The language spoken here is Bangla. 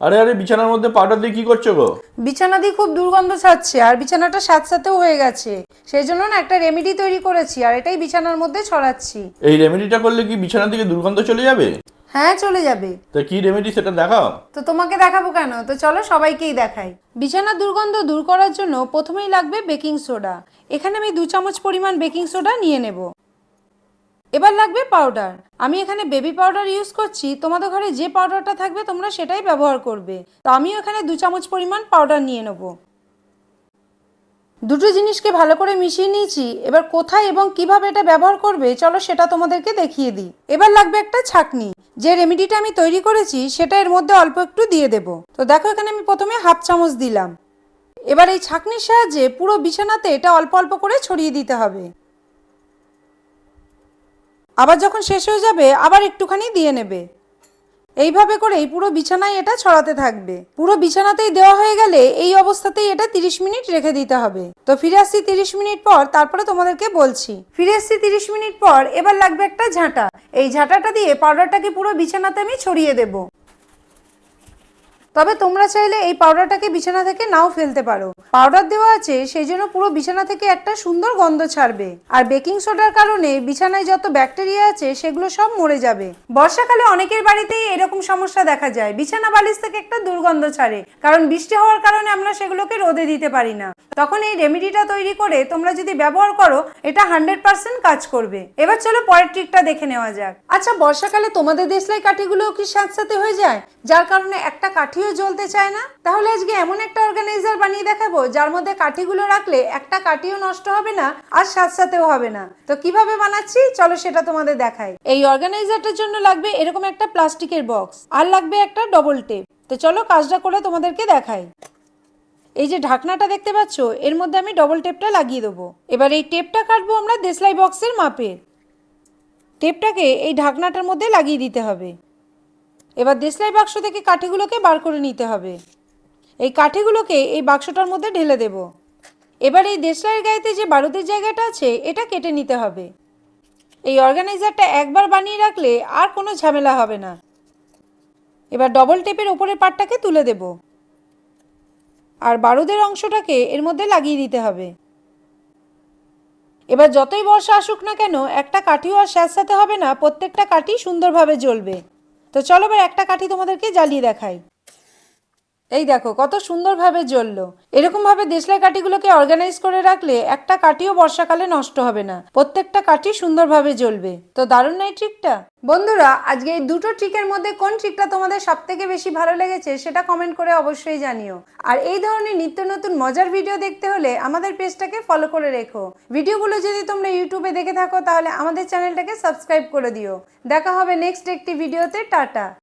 আরে আরে বিছানার মধ্যে পাউডার দিয়ে কি করছ গো? বিছানা দিয়ে খুব দুর্গন্ধ ছাড়ছে আর বিছানাটা স্যাঁতস্যাঁতেও হয়ে গেছে। সেই জন্য না একটা রেমেডি তৈরি করেছি আর এটাই বিছানার মধ্যে ছড়াচ্ছি। এই রেমেডিটা করলে কি বিছানা থেকে দুর্গন্ধ চলে যাবে? হ্যাঁ চলে যাবে। তো কি রেমেডি সেটা দেখাও। তো তোমাকে দেখাবো কেন? তো চলো সবাইকেই দেখাই। বিছানার দুর্গন্ধ দূর করার জন্য প্রথমেই লাগবে বেকিং সোডা। এখানে আমি দু চামচ পরিমাণ বেকিং সোডা নিয়ে নেব। এবার লাগবে পাউডার আমি এখানে বেবি পাউডার ইউজ করছি, তোমাদের ঘরে যে পাউডারটা থাকবে তোমরা সেটাই ব্যবহার করবে। তো আমিও এখানে দু চামচ পরিমাণ পাউডার নিয়ে নেব। দুটো জিনিসকে ভালো করে মিশিয়ে নিয়েছি, এবার কোথায় এবং কীভাবে এটা ব্যবহার করবে চলো সেটা তোমাদেরকে দেখিয়ে দিই। এবার লাগবে একটা ছাকনি, যে রেমেডিটা আমি তৈরি করেছি সেটা এর মধ্যে অল্প একটু দিয়ে দেব। তো দেখো এখানে আমি প্রথমে হাফ চামচ দিলাম। এবার এই ছাকনির সাহায্যে পুরো বিছানাতে এটা অল্প অল্প করে ছড়িয়ে দিতে হবে। আবার যখন শেষ হয়ে যাবে, আবার একটুখানি দিয়ে নেবে। এইভাবে করেই পুরো বিছানায় এটা ছড়াতে থাকবে। পুরো বিছানাতেই দেওয়া হয়ে গেলে এই অবস্থাতেই এটা 30 মিনিট রেখে দিতে হবে। তো ফিরে আসছি 30 মিনিট পর, তারপরে তোমাদেরকে বলছি। ফিরে আসছি 30 মিনিট পর, এবার লাগবে একটা ঝাঁটা। এই ঝাঁটাটা দিয়ে পাউডারটাকে পুরো বিছানাতে আমি ছড়িয়ে দেবো। তবে তোমরা চাইলে এই পাউডারটাকে বিছানা থেকে নাও ফেলতে পারো। পাউডার দেওয়া আছে সেই জন্য পুরো বিছানা থেকে একটা সুন্দর গন্ধ ছাড়বে। আর বেকিং সোডার কারণে বিছানায় যত ব্যাকটেরিয়া আছে, সেগুলো সব মরে যাবে। বর্ষাকালে অনেকের বাড়িতেই এরকম সমস্যা দেখা যায়। বিছানা বালিশ থেকে একটা দুর্গন্ধ ছাড়ে, কারণ বৃষ্টি হওয়ার কারণে আমরা সেগুলোকে রোদে দিতে পারি না। তখন এই রেমেডিটা তৈরি করে তোমরা যদি ব্যবহার করো, এটা হান্ড্রেড পার্সেন্ট কাজ করবে। এবার চলো পরের ট্রিকটা দেখে নেওয়া যাক। আচ্ছা বর্ষাকালে তোমাদের দেশলাই কাঠিগুলো কি স্যাঁতস্যাঁতে হয়ে যায়? যার কারণে একটা কাঠিও জ্বলতে চায় না? তাহলে আজকে এমন একটা অর্গানাইজার বানিয়ে দেখাবো, যার মধ্যে কাঠিগুলো রাখলে একটা কাঠিও নষ্ট হবে না, আর স্যাঁতস্যাঁতেও হবে না। তো কীভাবে বানাচ্ছি? চলো সেটা তোমাদের দেখাই। এই অর্গানাইজারটার জন্য লাগবে এরকম একটা প্লাস্টিকের বক্স আর লাগবে একটা ডবল টেপ তো চলো কাজটা করে তোমাদেরকে দেখাই। এই যে ঢাকনাটা দেখতে পাচ্ছ, এর মধ্যে আমি ডবল টেপটা লাগিয়ে দেবো। এবার এই টেপটা কাটবো আমরা দেশলাই বক্সের মাপের টেপটাকে এই ঢাকনাটার মধ্যে লাগিয়ে দিতে হবে। এবার দেশলাই বাক্স থেকে কাঠিগুলোকে বার করে নিতে হবে। এই কাঠিগুলোকে এই বাক্সটার মধ্যে ঢেলে দেব। এবার এই দেশলাইয়ের গায়েতে যে বারুদের জায়গাটা আছে, এটা কেটে নিতে হবে। এই অর্গানাইজারটা একবার বানিয়ে রাখলে আর কোনো ঝামেলা হবে না। এবার ডবল টেপের ওপরের পাটটাকে তুলে দেব। আর বারুদের অংশটাকে এর মধ্যে লাগিয়ে দিতে হবে। এবার যতই বর্ষা আসুক না কেন, একটা কাঠিও আর স্যাঁতস্যাঁতে হবে না, প্রত্যেকটা কাঠি সুন্দরভাবে জ্বলবে। তো চলো এবার একটা কাঠি তোমাদেরকে জ্বালিয়ে দেখাই। এই দেখো, কত সুন্দরভাবে জ্বললো। এরকমভাবে দেশলাই কাঠিগুলোকে অর্গানাইজ করে রাখলে একটা কাঠিও বর্ষাকালে নষ্ট হবে না। প্রত্যেকটা কাঠি সুন্দরভাবে জ্বলবে। তো দারুণ নাই ট্রিকটা বন্ধুরা, আজকে এই দুটো ট্রিকের মধ্যে কোন ট্রিকটা তোমাদের সব থেকে বেশি ভালো লেগেছে সেটা কমেন্ট করে অবশ্যই জানিও। আর এই ধরনের নিত্য নতুন মজার ভিডিও দেখতে হলে আমাদের পেজটাকে ফলো করে রেখো। ভিডিওগুলো যদি তোমরা ইউটিউবে দেখে থাকো, তাহলে আমাদের চ্যানেলটাকে সাবস্ক্রাইব করে দিও। দেখা হবে নেক্সট একটি ভিডিওতে টাটা!